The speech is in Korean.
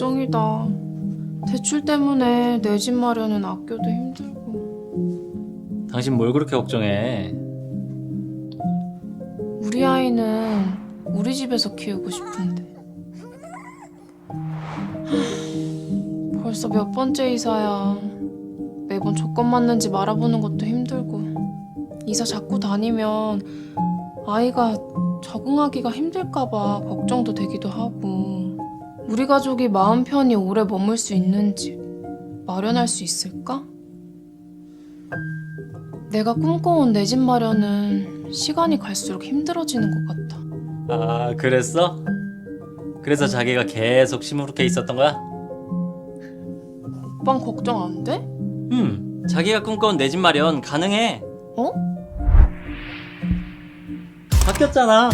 걱정이다. 대출 때문에 내 집 마련은 아껴도 힘들고. 당신 뭘 그렇게 걱정해? 우리 아이는 우리 집에서 키우고 싶은데. 하, 벌써 몇 번째 이사야. 매번 조건 맞는지 말아보는 것도 힘들고. 이사 자꾸 다니면 아이가 적응하기가 힘들까봐 걱정도 되기도 하고. 우리 가족이 마음 편히 오래 머물 수 있는 집 마련할 수 있을까? 내가 꿈꿔온 내 집 마련은 시간이 갈수록 힘들어지는 것 같아. 아, 그랬어? 그래서 자기가 계속 시무룩해 있었던 거야? 오빤 걱정 안 돼? 음, 자기가 꿈꿔온 내 집 마련 가능해. 어? 바뀌었잖아.